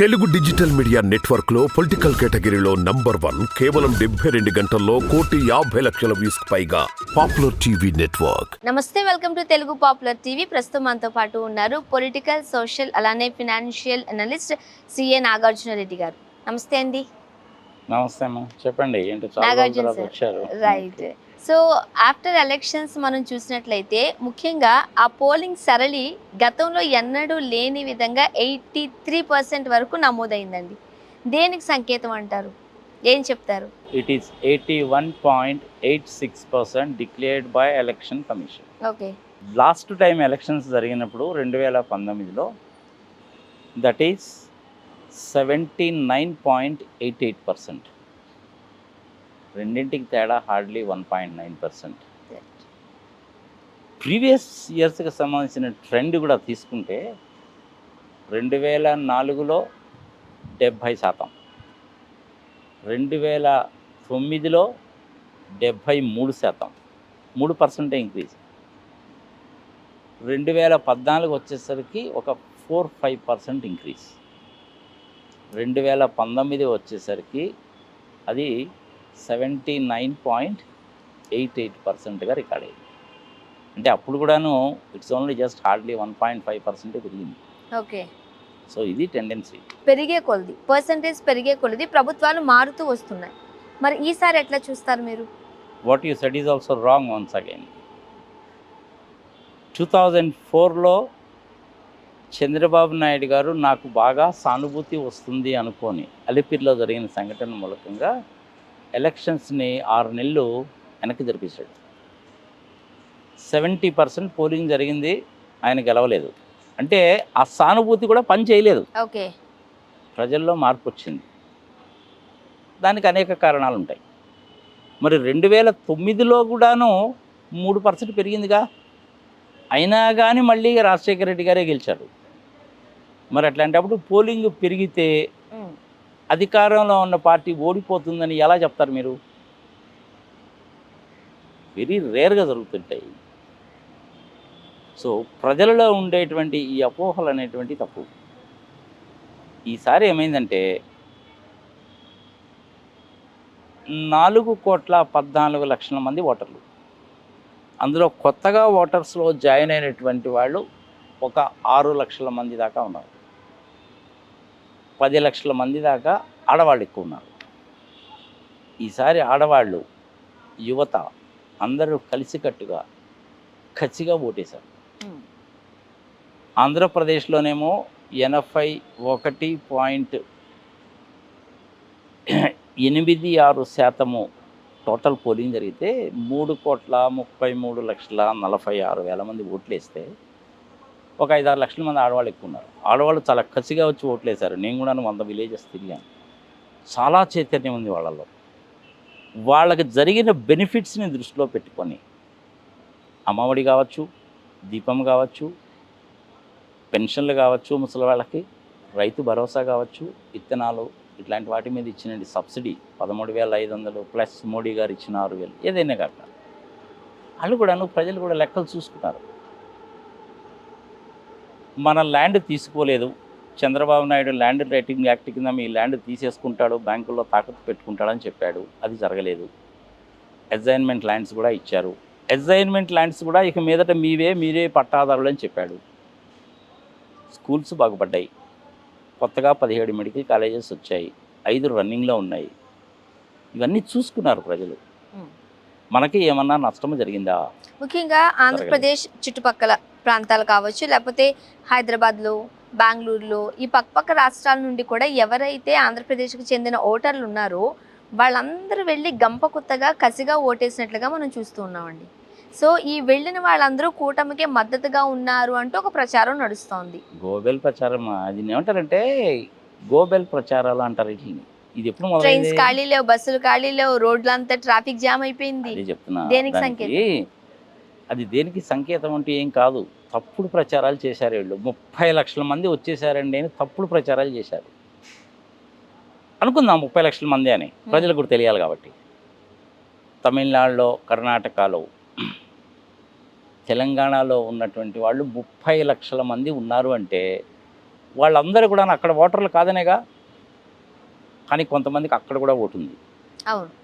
Telugu digital media నెట్వర్క్లో political కేటగిరీలో number one కేవలం డెబ్బై రెండు గంటల్లో కోటి యాభై లక్షల వ్యూస్ పైగా పాపులర్ టీవీ నెట్వర్క్. నమస్తే welcome to Telugu popular TV. ప్రస్తుతం మనతో పాటు ఉన్నారు పొలిటికల్ సోషల్ అలానే financial analyst CA Nagarjuna Reddy గారు. నమస్తే అండి. నమస్తే అమ్మా. చెప్పండి ఏంటి చాలా రోజుల Nagarjuna sir. Right. So after elections మనం చూసినట్లయితే ముఖ్యంగా ఆ పోలింగ్ సరళి గతంలో ఎన్నడూ లేని విధంగా ఎయిటీ త్రీ పర్సెంట్ వరకు నమోదైందండి. దేనికి సంకేతం అంటారు? ఏం చెప్తారు? It is eighty one point eight six percent declared by election commission okay last time elections జరిగినప్పుడు రెండు వేల పంతొమ్మిదిలో that is seventy nine point eight eight percent రెండింటికి తేడా hardly one point nine percent previous ఇయర్స్కి సంబంధించిన ట్రెండ్ కూడా తీసుకుంటే రెండు వేల నాలుగులో డెబ్భై శాతం. రెండు వేల తొమ్మిదిలో డెబ్భై మూడు శాతం. మూడు పర్సెంటే ఇంక్రీజ్ రెండు వేల పద్నాలుగు వచ్చేసరికి ఒక ఫోర్ ఫైవ్ పర్సెంట్ ఇంక్రీజ్ రెండు వేల పంతొమ్మిది వచ్చేసరికి అది seventy nine point eight eight పర్సెంట్గా రికార్డ్ అయింది అంటే అప్పుడు కూడాను it's only just hardly one point five పర్సెంటే పెరిగింది. ఓకే. సో ఇది టెండెన్సీ పెరిగే కొలది పర్సంటేజ్ పెరిగే కొలది ప్రభుత్వాలు మారుతూ వస్తున్నాయి. మరి ఈసారి ఎట్లా చూస్తారు మీరు? What you said is also wrong once again two thousand ఫోర్లో చంద్రబాబు నాయుడు గారు నాకు బాగా సానుభూతి వస్తుంది అనుకొని అలిపిరిలో జరిగిన సంఘటన మూలకంగా ఎలక్షన్స్ని ఆరు నెలలు వెనక్కి జరిపించాడు సెవెంటీ పర్సెంట్ పోలింగ్ జరిగింది ఆయన గెలవలేదు. అంటే ఆ సానుభూతి కూడా పని చేయలేదు. ఓకే. ప్రజల్లో మార్పు వచ్చింది. దానికి అనేక కారణాలు ఉంటాయి. మరి రెండు వేల తొమ్మిదిలో కూడాను మూడు పర్సెంట్ పెరిగిందిగా. అయినా కానీ మళ్ళీ రాజశేఖర రెడ్డి గారే గెలిచారు. మరి అట్లాంటప్పుడు పోలింగ్ పెరిగితే. అధికారంలో ఉన్న పార్టీ ఓడిపోతుందని ఎలా చెప్తారు మీరు? వెరీ రేర్గా జరుగుతుంటాయి. సో ప్రజలలో ఉండేటువంటి ఈ అపోహలు అనేటువంటి తప్పు. ఈసారి ఏమైందంటే నాలుగు కోట్ల పద్నాలుగు లక్షల మంది ఓటర్లు. అందులో కొత్తగా ఓటర్స్లో జాయిన్ అయినటువంటి వాళ్ళు ఒక ఆరు లక్షల మంది దాకా ఉన్నారు. పది లక్షల మంది దాకా ఆడవాళ్ళు ఎక్కువ ఉన్నారు ఈసారి ఆడవాళ్ళు యువత అందరూ కలిసికట్టుగా ఖచ్చిగా ఓటేశారు. ఆంధ్రప్రదేశ్లోనేమో ఎనభై ఒకటి పాయింట్ ఎనిమిది ఆరు శాతము టోటల్ పోలింగ్ జరిగితే మూడు కోట్ల ముప్పై మూడు లక్షల నలభై ఆరు వేల మంది ఓట్లు ఒక ఒక ఐదారు లక్షల మంది ఆడవాళ్ళు ఎక్కువ ఉన్నారు. ఆడవాళ్ళు చాలా కసిగా వచ్చి ఓట్లేశారు. నేను కూడా వంద విలేజెస్ తిరిగాను. చాలా చైతన్యం ఉంది వాళ్ళలో వాళ్ళకి జరిగిన బెనిఫిట్స్ని దృష్టిలో పెట్టుకొని అమ్మఒడి కావచ్చు దీపం కావచ్చు పెన్షన్లు కావచ్చు ముసలి వాళ్ళకి రైతు భరోసా కావచ్చు విత్తనాలు ఇట్లాంటి వాటి మీద ఇచ్చిన సబ్సిడీ పదమూడు వేల ఐదు వందలు ప్లస్ మోడీ గారు ఇచ్చిన ఆరు వేలు ఏదైనా కాక వాళ్ళు కూడాను ప్రజలు కూడా లెక్కలు చూసుకున్నారు. మన ల్యాండ్ తీసుకోలేదు. Chandrababu Naidu land rating act కింద మీ ల్యాండ్ తీసేసుకుంటాడు బ్యాంకుల్లో తాకట్టు పెట్టుకుంటాడని చెప్పాడు. అది జరగలేదు. అసైన్మెంట్ ల్యాండ్స్ కూడా ఇచ్చారు. అసైన్మెంట్ ల్యాండ్స్ కూడా ఇక మీదట మీవే మీరే పట్టాదారులు అని చెప్పాడు. స్కూల్స్ బాగుపడ్డాయి. కొత్తగా పదిహేడు మెడికల్ కాలేజెస్ వచ్చాయి. ఐదు రన్నింగ్లో ఉన్నాయి. ఇవన్నీ చూసుకున్నారు ప్రజలు. మనకి ఏమన్నా నష్టం జరిగిందా? ముఖ్యంగా ఆంధ్రప్రదేశ్ చుట్టుపక్కల ప్రాంతాలు కావచ్చు లేకపోతే హైదరాబాద్లో బెంగళూరులో ఈ పక్కపక్క రాష్ట్రాల నుండి కూడా ఎవరైతే ఆంధ్రప్రదేశ్కి చెందిన ఓటర్లు ఉన్నారో వాళ్ళందరూ వెళ్ళి గంప కొత్తగా కసిగా ఓటేసినట్లుగా మనం చూస్తూ ఉన్నామండి. సో ఈ వెళ్ళిన వాళ్ళందరూ కూటమికే మద్దతుగా ఉన్నారు అంటూ ఒక ప్రచారం నడుస్తోంది. గోబెల్ ప్రచారం అది ఏమంటారంటే గోబెల్ ప్రచారాలు అంటారు వీటిని ఇది ఎప్పుడు ట్రైన్స్ ఖాళీ లేవు బస్సులు ఖాళీ లేవు రోడ్లంతా ట్రాఫిక్ జామ్ అయిపోయింది. దేనికి దానికి అది దేనికి సంకేతం అంటే ఏం కాదు. తప్పుడు ప్రచారాలు చేశారు వీళ్ళు. ముప్పై లక్షల మంది వచ్చేసారండి అని తప్పుడు ప్రచారాలు చేశారు. అనుకుందాం ముప్పై లక్షల మంది అని. ప్రజలకు కూడా తెలియాలి కాబట్టి. తమిళనాడులో కర్ణాటకలో తెలంగాణలో ఉన్నటువంటి వాళ్ళు ముప్పై లక్షల మంది ఉన్నారు అంటే వాళ్ళందరూ కూడా అక్కడ ఓటర్లు కాదనేగా? కానీ కొంతమందికి అక్కడ కూడా ఓటు ఉంది అవును.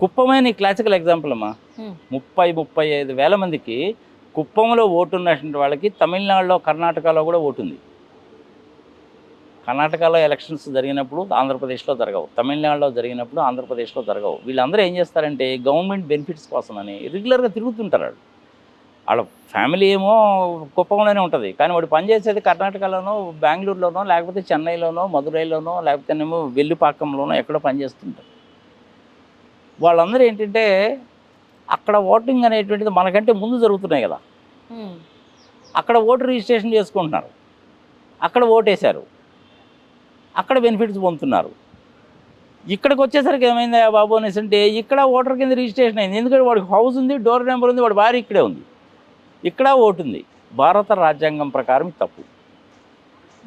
కుప్పమే నీ క్లాసికల్ ఎగ్జాంపుల్ అమ్మా. ముప్పై ముప్పై ఐదు వేల మందికి కుప్పంలో ఓటు ఉన్నటువంటి వాళ్ళకి తమిళనాడులో కర్ణాటకలో కూడా ఓటు ఉంది. కర్ణాటకలో ఎలక్షన్స్ జరిగినప్పుడు ఆంధ్రప్రదేశ్లో జరగవు. తమిళనాడులో జరిగినప్పుడు ఆంధ్రప్రదేశ్లో జరగవు. వీళ్ళందరూ ఏం చేస్తారంటే గవర్నమెంట్ బెనిఫిట్స్ కోసమని రెగ్యులర్గా తిరుగుతుంటారు వాళ్ళు. వాళ్ళ ఫ్యామిలీ ఏమో కుప్పంలోనే ఉంటుంది. కానీ వాడు పనిచేసేది కర్ణాటకలోనో బెంగళూరులోనో లేకపోతే చెన్నైలోనో మదురైలోనో లేకపోతేనేమో వెల్లిపాకంలోనో ఎక్కడో పనిచేస్తుంటారు వాళ్ళందరూ ఏంటంటే అక్కడ ఓటింగ్ అనేటువంటిది మనకంటే ముందు జరుగుతున్నాయి కదా. అక్కడ ఓటు రిజిస్ట్రేషన్ చేసుకుంటున్నారు. అక్కడ ఓటేశారు. అక్కడ బెనిఫిట్స్ పొందుతున్నారు. ఇక్కడికి వచ్చేసరికి ఏమైందా బాబు అనేసి అంటే ఇక్కడ ఓటర్ కింద రిజిస్ట్రేషన్ అయింది. ఎందుకంటే వాడికి హౌస్ ఉంది డోర్ నెంబర్ ఉంది వాడి భార్య ఇక్కడే ఉంది. ఇక్కడ ఓటు ఉంది భారత రాజ్యాంగం ప్రకారం తప్పు.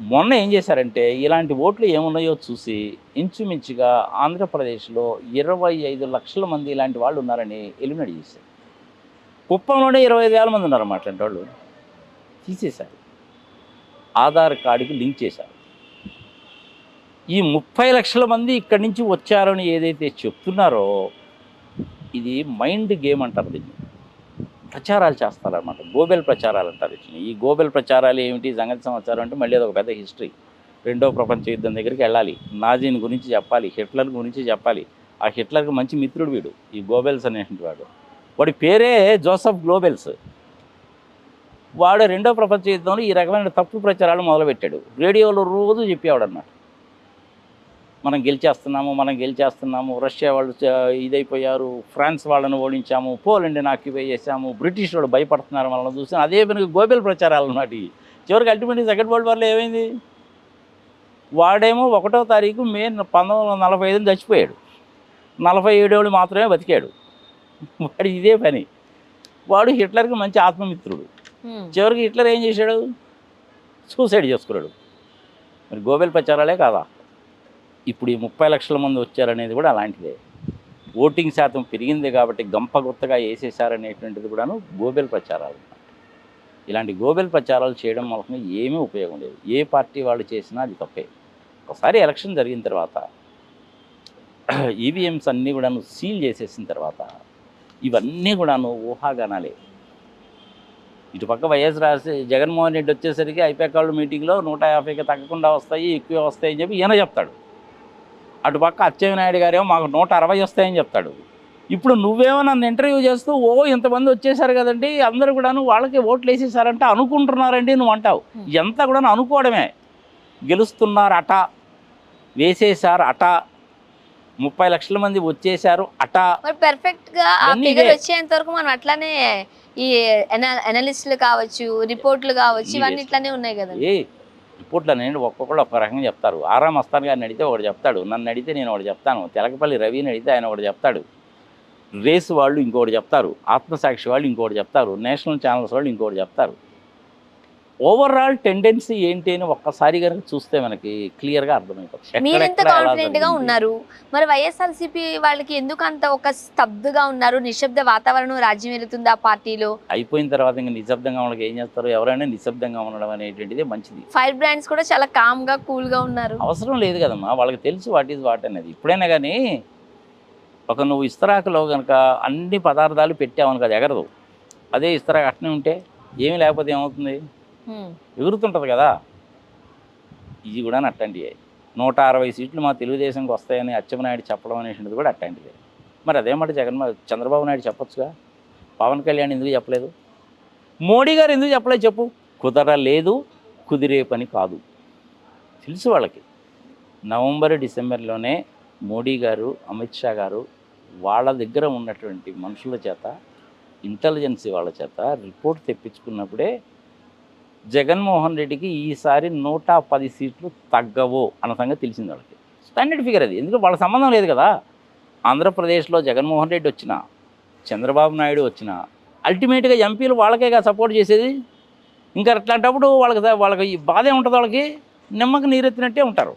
మొన్న ఏం చేశారంటే ఇలాంటి ఓట్లు ఏమున్నాయో చూసి ఇంచుమించుగా ఆంధ్రప్రదేశ్లో ఇరవై ఐదు లక్షల మంది ఇలాంటి వాళ్ళు ఉన్నారని ఎలిమినేట్ చేశారు. కుప్పంలోనే ఇరవై ఐదు వేల మంది ఉన్నారు అట్లాంటి వాళ్ళు. తీసేశారు. ఆధార్ కార్డుకి లింక్ చేశారు. ఈ ముప్పై లక్షల మంది ఇక్కడి నుంచి వచ్చారని ఏదైతే చెప్తున్నారో ఇది మైండ్ గేమ్ అంటారు దీన్ని. ప్రచారాలు చేస్తారన్నమాట. గోబెల్ ప్రచారాలు అంటారు వచ్చినాయి ఈ గోబెల్ ప్రచారాలు ఏమిటి? సంగతి సమాచారం అంటే మళ్ళీ అదొక పెద్ద హిస్టరీ. రెండో ప్రపంచ యుద్ధం దగ్గరికి వెళ్ళాలి. నాజీని గురించి చెప్పాలి. హిట్లర్ గురించి చెప్పాలి. ఆ హిట్లర్కి మంచి మిత్రుడు వీడు ఈ గోబెల్స్ అనేటువంటి వాడు. వాడి పేరే జోసఫ్ గ్లోబెల్స్ వాడు రెండో ప్రపంచ యుద్ధంలో ఈ రకమైన తప్పు ప్రచారాలు మొదలుపెట్టాడు. రేడియోలో రోజు చెప్పేవాడు అన్నమాట మనం గెలిచేస్తున్నాము మనం గెలిచేస్తున్నాము రష్యా వాళ్ళు ఇదైపోయారు ఫ్రాన్స్ వాళ్ళని ఓడించాము పోలండ్ని ఆక్యుపై చేశాము బ్రిటిష్ వాళ్ళు భయపడుతున్నారు మనల్ని చూసి అదే పని గోబెల్ ప్రచారాలు ఇవి. చివరికి అల్టిమేట్లీ సెకండ్ వరల్డ్ వార్లో ఏమైంది? వాడేమో ఒకటో తారీఖు మే పంతొమ్మిది వందల నలభై ఐదుని చచ్చిపోయాడు. నలభై ఏడేళ్ళు మాత్రమే బతికాడు. వాడు ఇదే పని. వాడు హిట్లర్కి మంచి ఆత్మమిత్రుడు. చివరికి హిట్లర్ ఏం చేశాడు? సూసైడ్ చేసుకున్నాడు. మరి గోబెల్ ప్రచారాలే కాదా? ఇప్పుడు ఈ ముప్పై లక్షల మంది వచ్చారనేది కూడా అలాంటిదే. ఓటింగ్ శాతం పెరిగింది కాబట్టి గంప గుత్తగా వేసేసారనేటువంటిది కూడాను గోబెల్ ప్రచారాలు ఇలాంటి గోబెల్ ప్రచారాలు చేయడం వలన ఏమీ ఉపయోగం లేదు. ఏ పార్టీ వాళ్ళు చేసినా అది తప్పే. ఒకసారి ఎలక్షన్ జరిగిన తర్వాత ఈవీఎంస్ అన్నీ కూడాను సీల్ చేసేసిన తర్వాత ఇవన్నీ కూడాను ఊహాగానాలే. ఇటుపక్క వైఎస్ రాసి జగన్మోహన్ రెడ్డి వచ్చేసరికి ఐపాక్ వాళ్ళు మీటింగ్లో నూట యాభైకి తగ్గకుండా వస్తాయి ఎక్కువ వస్తాయి అని చెప్పి ఈయన చెప్తాడు. అటుపక్క అచ్చెన్నాయుడు గారేమో మాకు నూట అరవై వస్తాయని చెప్తాడు. ఇప్పుడు నువ్వేమో నన్ను ఇంటర్వ్యూ చేస్తూ ఓ ఇంతమంది వచ్చేసారు కదండి అందరూ కూడాను వాళ్ళకి ఓట్లు వేసేసారంటే అనుకుంటున్నారండి నువ్వు అంటావు. ఎంత కూడా అనుకోవడమే. గెలుస్తున్నారు అట వేసేసారు అట ముప్పై లక్షల మంది వచ్చేసారు అట. మరి పర్ఫెక్ట్గా ఆ ఫిగర్. వచ్చేంత వరకు మనం అట్లానే ఈ ఎనాలిస్టులు కావచ్చు రిపోర్ట్లు కావచ్చు ఇవే. ఇవన్నీ ఇట్లానే ఉన్నాయి కదా రిపోర్ట్లు అనేది ఒక్కొక్కళ్ళు ఒక్క రకంగా చెప్తారు. ఆరా మస్తాన్ గారిని అడిగితే ఒకటి చెప్తాడు. నన్ను అడిగితే నేను ఒకటి చెప్తాను. తెలకపల్లి రవిని అడిగితే ఆయన ఒకటి చెప్తాడు. రేస్ వాళ్ళు ఇంకొకటి చెప్తారు. ఆత్మసాక్షి వాళ్ళు ఇంకోటి చెప్తారు. నేషనల్ ఛానల్స్ వాళ్ళు ఇంకోటి చెప్తారు. ఓవరాల్ టెండెన్సీ ఏంటి అని ఒక్కసారి కనుక చూస్తే మనకి అర్థమైపోతుంది కాన్ఫిడెంట్గా జరిగింది. ఉన్నారు? మరి వైఎస్ఆర్సీపీ వాళ్ళకి ఎందుకు అంత ఒక స్తబ్దుగా ఉన్నారు? నిశ్శబ్ద వాతావరణం రాజ్యం వెళుతుంది ఆ పార్టీలో. అయిపోయిన తర్వాత ఇంకా నిశ్శబ్దంగా వాళ్ళకి ఏం చేస్తారు? ఎవరైనా నిశ్శబ్దంగా ఉండడం అనేటువంటిది మంచిది. ఫైర్ బ్రాండ్స్ కూడా చాలా కామ్గా కూల్గా ఉన్నారు. అవసరం లేదు కదమ్మా. వాళ్ళకి తెలుసు వాట్ ఈజ్ వాట్ అనేది. ఇప్పుడైనా కానీ ఒక నువ్వు ఇస్తరాకులో కనుక అన్ని పదార్థాలు పెట్టావని కదా ఎగరదు. అదే ఇస్తరాకు అట్నే ఉంటే ఏమీ లేకపోతే ఏమవుతుంది. ఎగురుతుంటుంది కదా. ఇది కూడా అట్టండి. నూట అరవై సీట్లు మా తెలుగుదేశంకి వస్తాయని అచ్చెన్నాయుడు చెప్పడం అనేటువంటిది కూడా అట్లాంటిదే మరి అదేమాట జగన్ చంద్రబాబు నాయుడు చెప్పొచ్చుగా? పవన్ కళ్యాణ్ ఎందుకు చెప్పలేదు? మోడీ గారు ఎందుకు చెప్పలేదు చెప్పు? కుదరలేదు కుదిరే పని కాదు. తెలుసు వాళ్ళకి. నవంబర్ డిసెంబర్లోనే మోడీ గారు అమిత్ షా గారు వాళ్ళ దగ్గర ఉన్నటువంటి మనుషుల చేత ఇంటెలిజెన్సీ వాళ్ళ చేత రిపోర్ట్ తెప్పించుకున్నప్పుడే జగన్మోహన్ రెడ్డికి ఈసారి నూట పది సీట్లు తగ్గవు అన్న సంగతి తెలిసింది వాళ్ళకి. స్టాండర్డ్ ఫిగర్ అది. ఎందుకంటే వాళ్ళ సంబంధం లేదు కదా. ఆంధ్రప్రదేశ్లో జగన్మోహన్ రెడ్డి వచ్చిన చంద్రబాబు నాయుడు వచ్చిన అల్టిమేట్గా ఎంపీలు వాళ్ళకే సపోర్ట్ చేసేది. ఇంకా అట్లాంటప్పుడు వాళ్ళకి వాళ్ళకి ఈ బాధ ఉంటుంది వాళ్ళకి. నిమ్మక నీరెత్తినట్టే ఉంటారు.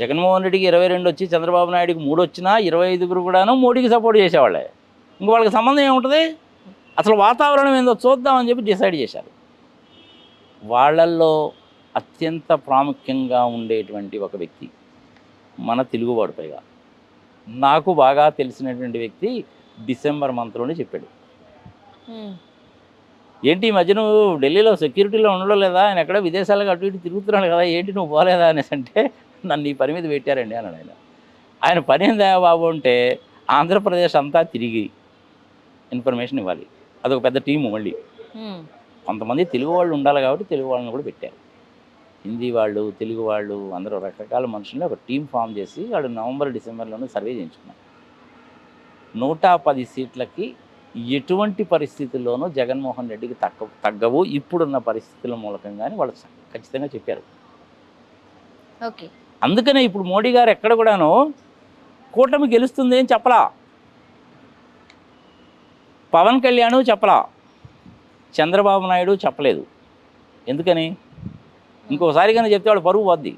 జగన్మోహన్ రెడ్డికి ఇరవై రెండు వచ్చి చంద్రబాబు నాయుడుకి మూడు వచ్చినా ఇరవై ఐదుగురు కూడాను మోడీకి సపోర్ట్ చేసేవాళ్ళే. ఇంక వాళ్ళకి సంబంధం ఏముంటుంది? అసలు వాతావరణం ఏందో చూద్దామని చెప్పి డిసైడ్ చేశారు. వాళ్ళల్లో అత్యంత ప్రాముఖ్యంగా ఉండేటువంటి ఒక వ్యక్తి. మన తెలుగువాడు పైగా. నాకు బాగా తెలిసినటువంటి వ్యక్తి డిసెంబర్ మంత్లోనే చెప్పాడు. ఏంటి ఈ మధ్య నువ్వు ఢిల్లీలో సెక్యూరిటీలో ఉండడం లేదా? ఆయన ఎక్కడ విదేశాలకు అటు ఇటు తిరుగుతున్నాడు కదా ఏంటి నువ్వు పోలేదా అనేసి అంటే నన్ను ఈ పని మీద పెట్టారండి అన్నాడు ఆయన. ఆయన పని ఏందా బాబు అంటే ఆంధ్రప్రదేశ్ అంతా తిరిగి ఇన్ఫర్మేషన్ ఇవ్వాలి. అదొక పెద్ద టీము మళ్ళీ. కొంతమంది తెలుగు వాళ్ళు ఉండాలి కాబట్టి తెలుగు వాళ్ళని కూడా పెట్టారు. హిందీ వాళ్ళు తెలుగు వాళ్ళు అందరూ రకరకాల మనుషుల్ని ఒక టీం ఫామ్ చేసి వాళ్ళు నవంబర్ డిసెంబర్లోనే సర్వే చేయించుకున్నారు. నూట పది సీట్లకి ఎటువంటి పరిస్థితుల్లోనూ జగన్మోహన్ రెడ్డికి తగ్గ తగ్గవు. ఇప్పుడున్న పరిస్థితుల మూలకంగానే వాళ్ళు ఖచ్చితంగా చెప్పారు. ఓకే. అందుకనే ఇప్పుడు మోడీ గారు ఎక్కడ కూడాను కూటమి గెలుస్తుంది అని చెప్పలా. పవన్ కళ్యాణ్ చెప్పలా. చంద్రబాబు నాయుడు చెప్పలేదు. ఎందుకని? ఇంకోసారి కానీ చెప్తే వాడు పరువు పోద్ది.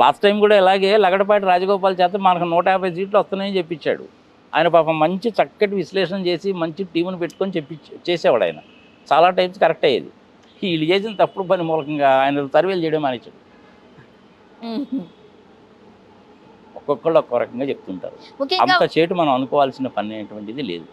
లాస్ట్ టైం కూడా ఇలాగే లగడపాటి రాజగోపాల్ చేత మనకు నూట యాభై సీట్లు వస్తున్నాయని చెప్పించాడు. ఆయన పాపం మంచి చక్కటి విశ్లేషణ చేసి మంచి టీముని పెట్టుకొని చెప్పి చేసేవాడు ఆయన. చాలా టైమ్స్ కరెక్ట్ అయ్యేది. వీళ్ళు చేసిన తప్పుడు పని మూలకంగా ఆయన సర్వేలు చేయడం మానేశాడు. ఒక్కొక్కళ్ళు ఒక్కో రకంగా చెప్తుంటారు. అంత చేటు మనం అనుకోవాల్సిన పని అనేటువంటిది లేదు.